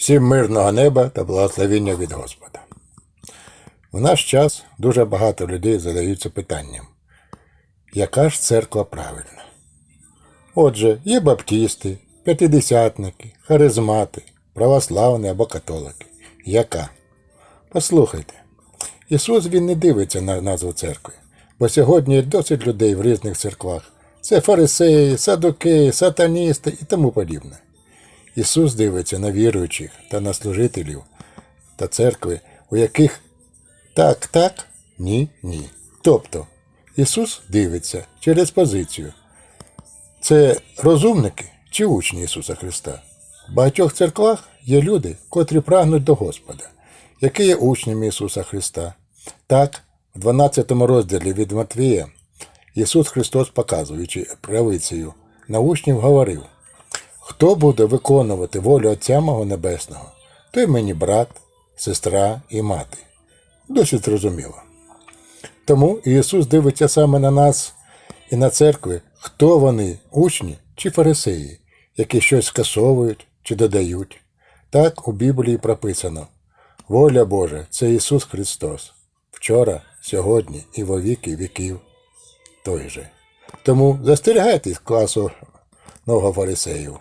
Всім мирного неба та благословіння від Господа. В наш час дуже багато людей задаються питанням, яка ж церква правильна? Отже, є баптісти, п'ятидесятники, харизмати, православні або католики. Яка? Послухайте, Ісус Він не дивиться на назву церкви, бо сьогодні досить людей в різних церквах. Це фарисеї, садокеї, сатаністи і тому подібне. Ісус дивиться на віруючих та на служителів та церкви, у яких так, так, ні, ні. Тобто Ісус дивиться через позицію. Це розумники чи учні Ісуса Христа? В багатьох церквах є люди, котрі прагнуть до Господа, які є учнями Ісуса Христа. Так, в 12 розділі від Матвія Ісус Христос, показуючи правицею на учнів, говорив: Хто буде виконувати волю Отця мого Небесного, той мені брат, сестра і мати. Досить зрозуміло. Тому Ісус дивиться саме на нас і на церкви, хто вони, учні чи фарисеї, які щось скасовують чи додають. Так у Біблії прописано: воля Божа це Ісус Христос, вчора, сьогодні і во віки віків той же. Тому застерігайтесь класу нового фарисеїв.